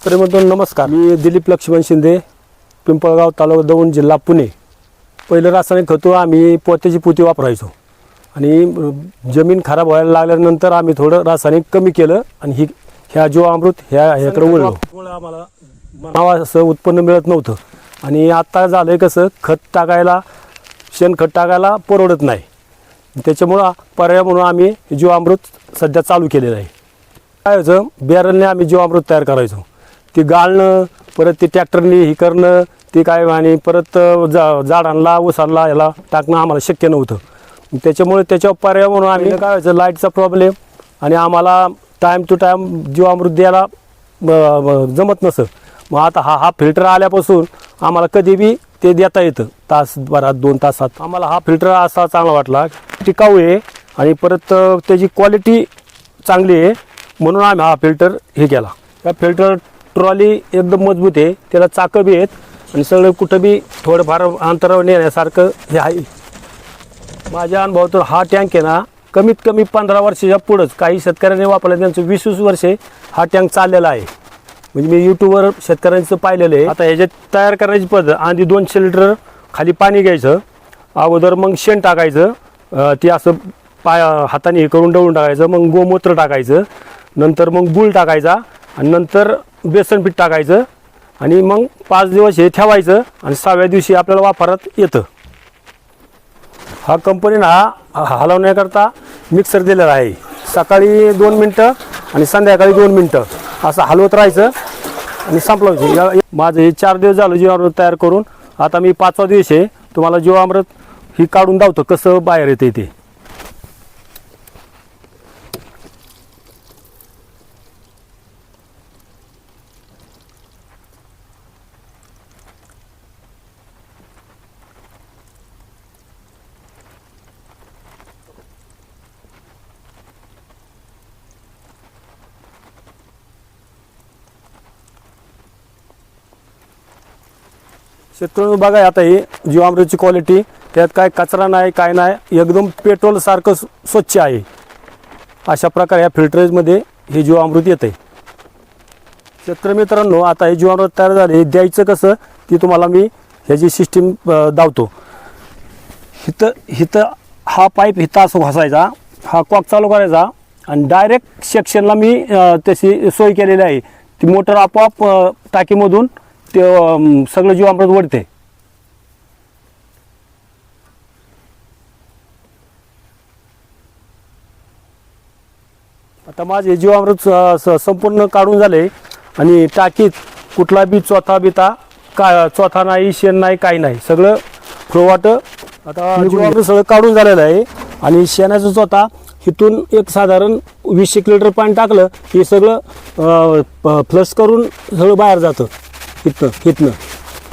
प्रेमतून नमस्कार. मी दिलीप लक्ष्मण शिंदे पिंपळगाव तालुका दौंड जिल्हा पुणे. पहिलं रासायनिक खतो आम्ही पोत्याची पुती वापरायचो. आणि जमीन खराब व्हायला लागल्यानंतर आम्ही थोडं रासायनिक कमी केलं आणि ही ह्या जो अमृत ह्या ह्याकडे वळलो आम्हाला असं उत्पन्न मिळत नव्हतं. आणि आता झालंय कसं खत टाकायला शेणखत टाकायला परवडत नाही. त्याच्यामुळं पर्याय म्हणून आम्ही जीवामृत सध्या चालू केलेलं आहे. काय व्हायचं बॅरलने आम्ही जीवामृत तयार करायचो. ती गाळणं परत ते ट्रॅक्टरने हे करणं ते काय आणि परत जा झाडांना ऊसांना याला टाकणं आम्हाला शक्य नव्हतं. त्याच्यामुळे त्याच्यावर पर्याय म्हणून आम्ही काय व्हायचं लाईटचा प्रॉब्लेम आणि आम्हाला टाईम टू टाईम जीवामृत द्यायला ब- जमत नसं. मग आता हा हा फिल्टर आल्यापासून आम्हाला कधी बी ते देता येतं. तासभरात दोन तासात आम्हाला हा फिल्टर असा चांगला वाटला टिकाऊ आहे आणि परत त्याची क्वालिटी चांगली आहे म्हणून आम्ही हा फिल्टर हे केला. त्या फिल्टर ट्रॉली एकदम मजबूत आहे. त्याला चाकं बी आहेत. आणि सगळं कुठं बी थोडंफार अंतरावर नेण्यासारखं हे आहे. माझ्या अनुभवातून हा टँक आहे ना कमीत कमी पंधरा वर्षाच्या पुढंच काही शेतकऱ्यांनी वापरलं त्यांचं वीस वीस वर्षे हा टँक चाललेला आहे. म्हणजे मी यूट्यूबवर शेतकऱ्यांचं पाहिलेलं आहे. आता ह्याच्यात तयार करण्याची पद्धत आधी दोनशे लिटर खाली पाणी घ्यायचं अगोदर मग शेण टाकायचं ते असं पाय हाताने हे करून डवून टाकायचं मग गोमूत्र टाकायचं नंतर मग गुळ टाकायचा आणि नंतर बेसन पीठ टाकायचं आणि मग पाच दिवस हे ठेवायचं आणि सहाव्या दिवशी आपल्याला वापरात येतं. हा कंपनीनं हा हलवण्याकरता मिक्सर दिलेला आहे. सकाळी दोन मिनटं आणि संध्याकाळी दोन मिनटं असं हलवत राहायचं आणि संपलं या- माझं हे चार दिवस झालं जीवामृत तयार करून. आता मी पाचवा दिवस आहे. तुम्हाला जीवामृत ही काढून दावतो कसं बाहेर येते ते. शेतकऱ्यांनी बघा आता ही जीवामृतची क्वालिटी त्यात काय कचरा नाही काय नाही एकदम पेट्रोलसारखं स्वच्छ आहे. अशा प्रकारे या फिल्टरेजमध्ये हे जीवामृत येतं आहे शेतकरी मित्रांनो आता हे जीवामृत तयार झाले हे द्यायचं कसं ती तुम्हाला मी ह्याची सिस्टीम दावतो. हिथं हिथं हा पाईप हिथं असं घासायचा हा कॉक चालू करायचा आणि डायरेक्ट सेक्शनला मी त्याची तशी सोय केलेली आहे. ती मोटर आपोआप टाकीमधून ते सगळं जीवामृत वडते आता माझे जीवामृत स- स- संपूर्ण काढून झाले आणि टाकीत कुठला बी चौथा बिता का चौथा नाही शेण नाही काही नाही. सगळं फ्लोवाट आता जीवामृत सगळं काढून झालेलं आहे आणि शेणाचं चौथा इथून एक साधारण वीस एक लिटर पाणी टाकलं की सगळं फ्लश करून सगळं बाहेर जातं. इथनं इथनं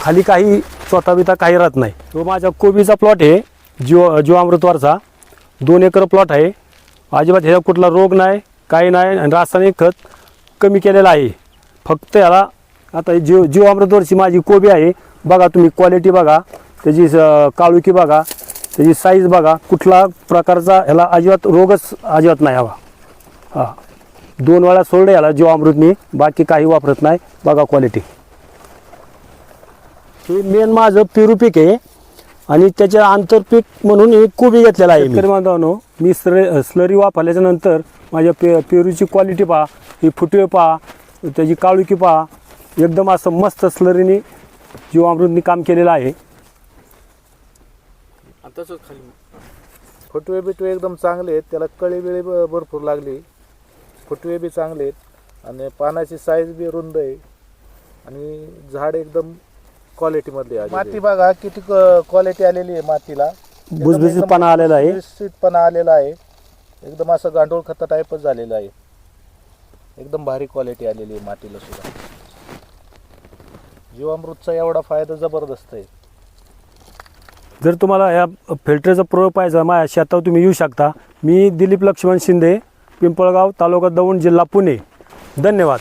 खाली काही स्वतः बिता काही राहत नाही. तो माझ्या कोबीचा प्लॉट आहे जीव जीवामृतवरचा. दोन एकर प्लॉट आहे. अजिबात ह्याचा कुठला रोग नाही काही नाही आणि रासायनिक खत कमी केलेलं आहे. फक्त याला आता जीव जीवामृतवरची माझी कोबी आहे. बघा तुम्ही क्वालिटी बघा त्याची काळुकी बघा त्याची साईज बघा कुठला प्रकारचा ह्याला अजिबात रोगच अजिबात नाही हवा. हां. दोन वेळा सोडलं याला जीवामृतनी बाकी काही वापरत नाही. बघा क्वालिटी हे मेन माझं पेरू पीक आहे. आणि त्याच्या आंतरपीक म्हणून हे कोबी घेतलेला आहे शेतकरी बांधवांनो मी स्लरी स्लरी वापरल्याच्या नंतर माझ्या पे पेरूची क्वालिटी पहा ही फुटवे पहा त्याची काळुकी पहा. एकदम असं मस्त स्लरीने जीवामृतनी काम केलेलं आहे. फुटवे बिटवे एकदम चांगले आहेत. त्याला कळी बिळी ब- भरपूर लागली. फुटवे बी चांगले आहेत. आणि पानाची साईज बी रुंद आहे. आणि झाड एकदम क्वालिटी मधली माती बघा किती क्वालिटी आलेली आहे मातीला. भुसभुशीतपणा आलेला आहे. भुसभुशीतपणा आलेला आहे. एकदम असं गांडूळ खत टाईपच झालेलं आहे. एकदम भारी क्वालिटी आलेली आहे मातीला सुद्धा. जीवामृतचा एवढा फायदा जबरदस्त आहे. जर तुम्हाला या फिल्टरचा प्रयोग पाहिजे माझ्या शेतावर तुम्ही येऊ शकता. मी दिलीप लक्ष्मण शिंदे पिंपळगाव तालुका दौंड जिल्हा पुणे. धन्यवाद.